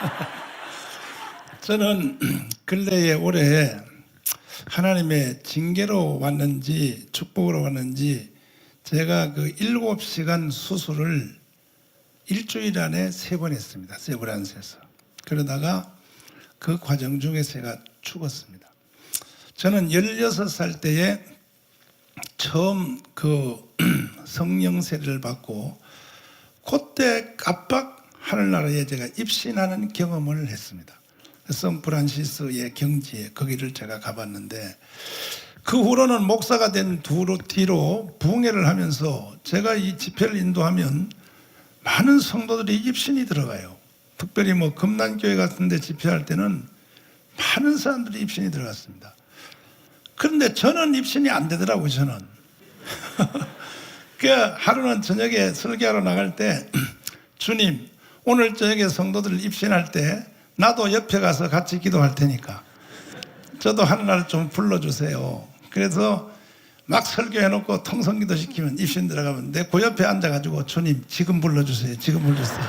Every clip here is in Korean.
저는 근래에 올해 하나님의 징계로 왔는지 축복으로 왔는지 제가 그 일곱 시간 수술을 일주일 안에 세 번 했습니다. 세브란스에서. 그러다가 그 과정 중에 제가 죽었습니다. 저는 16살 때에 처음 그 성령 세례를 받고 그때 깜빡 하늘나라에 제가 입신하는 경험을 했습니다. 샌프란시스의 경지에 거기를 제가 가봤는데 그 후로는 목사가 된 두로 뒤로 부흥회를 하면서 제가 이 집회를 인도하면 많은 성도들이 입신이 들어가요. 특별히 뭐 금난교회 같은 데 집회할 때는 많은 사람들이 입신이 들어갔습니다. 그런데 저는 입신이 안 되더라고요, 저는. 그 하루는 저녁에 설교하러 나갈 때 주님, 오늘 저녁에 성도들 입신할 때 나도 옆에 가서 같이 기도할 테니까 저도 하늘날 좀 불러주세요. 그래서 막 설교해놓고 통성기도 시키면 입신 들어가면 내 그 옆에 앉아가지고 주님 지금 불러주세요. 지금 불러주세요.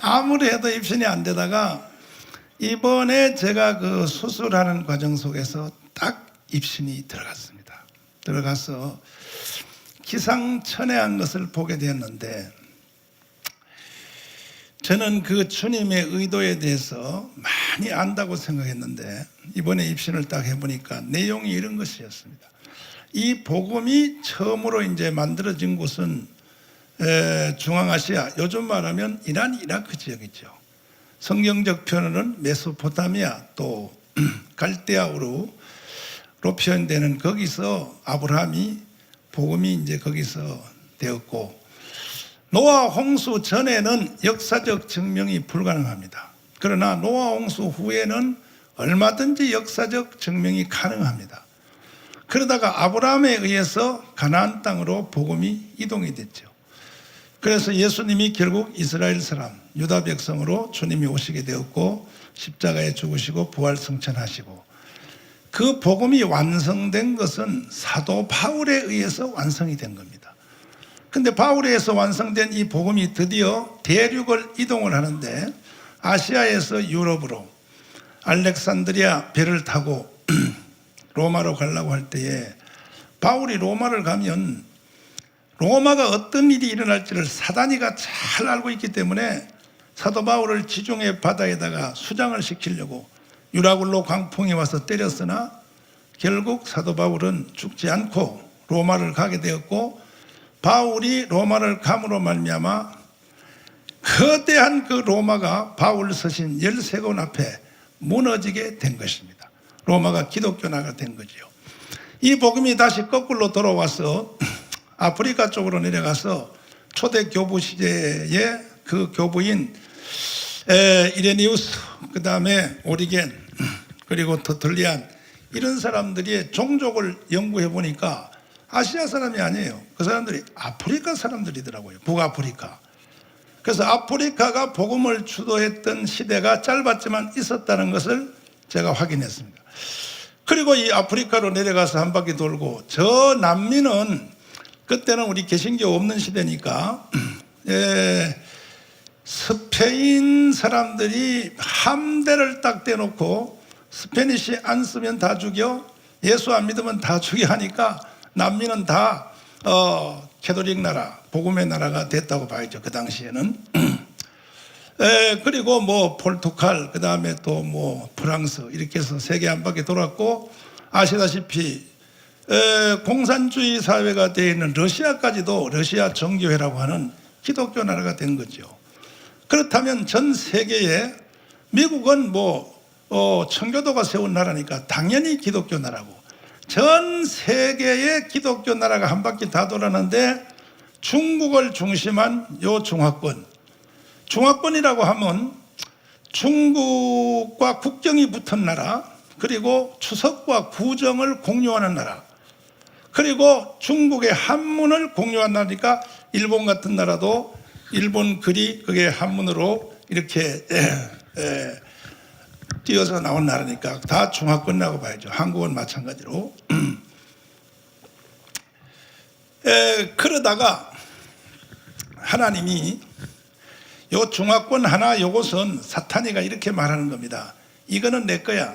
아무리 해도 입신이 안 되다가 이번에 제가 그 수술하는 과정 속에서 딱 입신이 들어갔습니다. 들어가서 기상천외한 것을 보게 되었는데 저는 그 주님의 의도에 대해서 많이 안다고 생각했는데 이번에 입신을 딱 해보니까 내용이 이런 것이었습니다. 이 복음이 처음으로 이제 만들어진 곳은 에, 중앙아시아, 요즘 말하면 이란 이라크 지역이죠. 성경적 표현은 메소포타미아 또 갈대아우로 로 표현되는 거기서 아브라함이 복음이 이제 거기서 되었고 노아 홍수 전에는 역사적 증명이 불가능합니다. 그러나 노아 홍수 후에는 얼마든지 역사적 증명이 가능합니다. 그러다가 아브라함에 의해서 가나안 땅으로 복음이 이동이 됐죠. 그래서 예수님이 결국 이스라엘 사람, 유다 백성으로 주님이 오시게 되었고 십자가에 죽으시고 부활 승천하시고 그 복음이 완성된 것은 사도 바울에 의해서 완성이 된 겁니다. 근데 바울에 의해서 완성된 이 복음이 드디어 대륙을 이동을 하는데 아시아에서 유럽으로 알렉산드리아 배를 타고 로마로 가려고 할 때에 바울이 로마를 가면 로마가 어떤 일이 일어날지를 사단이가 잘 알고 있기 때문에 사도 바울을 지중해 바다에다가 수장을 시키려고 유라굴로 광풍이 와서 때렸으나 결국 사도 바울은 죽지 않고 로마를 가게 되었고 바울이 로마를 감으로 말미암아 거대한 그 로마가 바울 서신 13곳 앞에 무너지게 된 것입니다. 로마가 기독교 나라가 된 거지요. 이 복음이 다시 거꾸로 돌아와서 아프리카 쪽으로 내려가서 초대 교부 시대의 그 교부인 에, 이레니우스 그 다음에 오리겐 그리고 터틀리안 이런 사람들이 종족을 연구해 보니까 아시아 사람이 아니에요. 그 사람들이 아프리카 사람들이더라고요. 북아프리카. 그래서 아프리카가 복음을 주도했던 시대가 짧았지만 있었다는 것을 제가 확인했습니다. 그리고 이 아프리카로 내려가서 한 바퀴 돌고 저 남미는 그때는 우리 개신교 없는 시대니까 예, 스페인 사람들이 함대를 딱 대놓고 스페니시 안 쓰면 다 죽여 예수 안 믿으면 다 죽여 하니까 남미는 다 어, 캐톨릭 나라 복음의 나라가 됐다고 봐야죠 그 당시에는 에, 그리고 뭐 포르투갈 그 다음에 또 뭐 프랑스 이렇게 해서 세계 한 바퀴 돌았고 아시다시피 에, 공산주의 사회가 되어 있는 러시아까지도 러시아 정교회라고 하는 기독교 나라가 된 거죠. 그렇다면 전 세계에 미국은 뭐 어, 청교도가 세운 나라니까 당연히 기독교 나라고 전 세계의 기독교 나라가 한 바퀴 다 돌았는데 중국을 중심한 요 중화권. 중화권이라고 하면 중국과 국경이 붙은 나라 그리고 추석과 구정을 공유하는 나라 그리고 중국의 한문을 공유한 나라니까 일본 같은 나라도 일본 글이 그게 한문으로 이렇게 에, 에, 띄어서 나온 나라니까 다 중화권이라고 봐야죠. 한국은 마찬가지로. 에, 그러다가 하나님이 요 중화권 하나 요것은 사탄이가 이렇게 말하는 겁니다. 이거는 내 거야.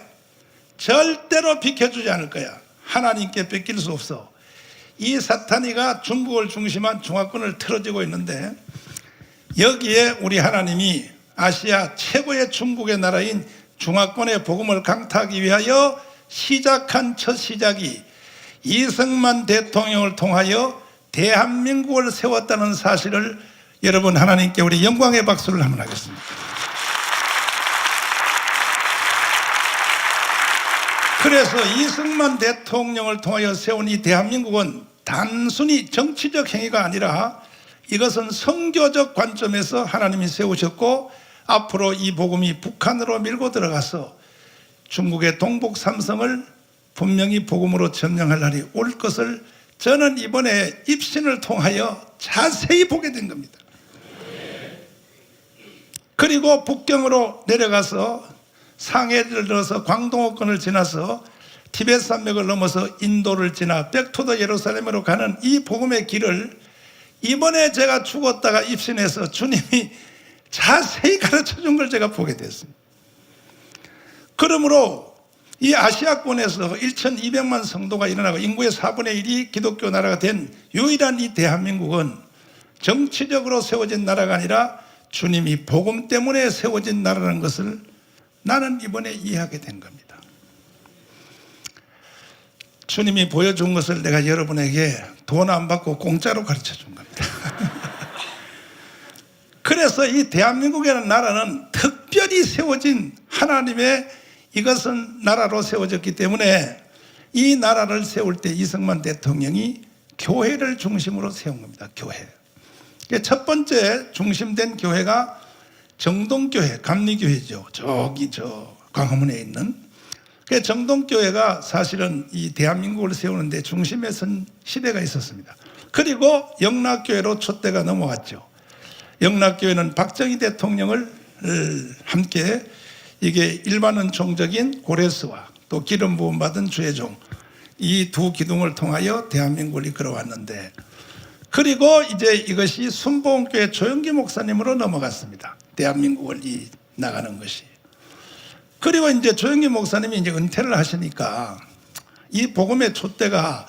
절대로 비켜주지 않을 거야. 하나님께 뺏길 수 없어. 이 사탄이가 중국을 중심한 중화권을 틀어지고 있는데 여기에 우리 하나님이 아시아 최고의 중국의 나라인 중화권의 복음을 강타하기 위하여 시작한 첫 시작이 이승만 대통령을 통하여 대한민국을 세웠다는 사실을 여러분 하나님께 우리 영광의 박수를 한번 하겠습니다. 그래서 이승만 대통령을 통하여 세운 이 대한민국은 단순히 정치적 행위가 아니라 이것은 성교적 관점에서 하나님이 세우셨고 앞으로 이 복음이 북한으로 밀고 들어가서 중국의 동북 삼성을 분명히 복음으로 점령할 날이 올 것을 저는 이번에 입신을 통하여 자세히 보게 된 겁니다. 그리고 북경으로 내려가서 상해를 들어서 광동어권을 지나서 티베트 산맥을 넘어서 인도를 지나 백투더 예루살렘으로 가는 이 복음의 길을 이번에 제가 죽었다가 입신해서 주님이 자세히 가르쳐 준 걸 제가 보게 됐습니다. 그러므로 이 아시아권에서 1,200만 성도가 일어나고 인구의 4분의 1이 기독교 나라가 된 유일한 이 대한민국은 정치적으로 세워진 나라가 아니라 주님이 복음 때문에 세워진 나라라는 것을 나는 이번에 이해하게 된 겁니다. 주님이 보여준 것을 내가 여러분에게 돈 안 받고 공짜로 가르쳐 준 겁니다. 그래서 이 대한민국이라는 나라는 특별히 세워진 하나님의 이것은 나라로 세워졌기 때문에 이 나라를 세울 때 이승만 대통령이 교회를 중심으로 세운 겁니다. 교회. 첫 번째 중심된 교회가 정동교회, 감리교회죠. 저기 저 광화문에 있는. 그 정동교회가 사실은 이 대한민국을 세우는데 중심에 선 시대가 있었습니다. 그리고 영락교회로 촛대가 넘어왔죠. 영락교회는 박정희 대통령을 함께 이게 일반은 종적인 고레스와 또 기름 부음 받은 주의종 이 두 기둥을 통하여 대한민국을 이끌어왔는데 그리고 이제 이것이 순복음교회 조영기 목사님으로 넘어갔습니다. 대한민국을 이 나가는 것이. 그리고 이제 조영기 목사님이 이제 은퇴를 하시니까 이 복음의 촛대가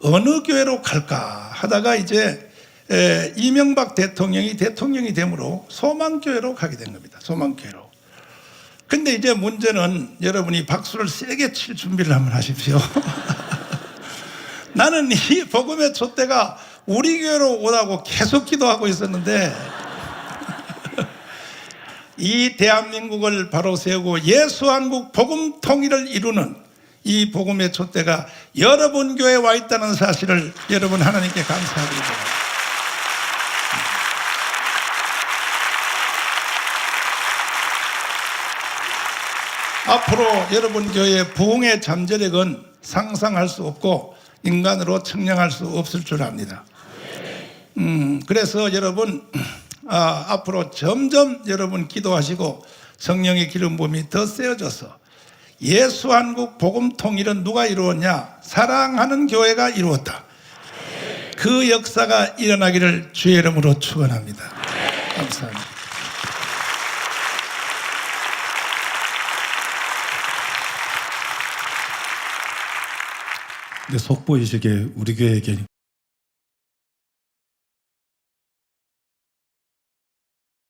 어느 교회로 갈까 하다가 이제 에, 이명박 대통령이 대통령이 되므로 소망교회로 가게 된 겁니다. 소망교회로. 근데 이제 문제는 여러분이 박수를 세게 칠 준비를 한번 하십시오. 나는 이 복음의 촛대가 우리 교회로 오라고 계속 기도하고 있었는데 이 대한민국을 바로 세우고 예수한국 복음 통일을 이루는 이 복음의 촛대가 여러분 교회에 와 있다는 사실을 여러분 하나님께 감사드립니다. 앞으로 여러분 교회의 부흥의 잠재력은 상상할 수 없고 인간으로 측량할 수 없을 줄 압니다. 음, 그래서 여러분 아, 앞으로 점점 여러분 기도하시고 성령의 기름 부음이 더 세워져서 예수 한국 복음 통일은 누가 이루었냐? 사랑하는 교회가 이루었다. 그 역사가 일어나기를 주의 이름으로 축원합니다. 감사합니다. 근데 속보이시게 우리 교회에게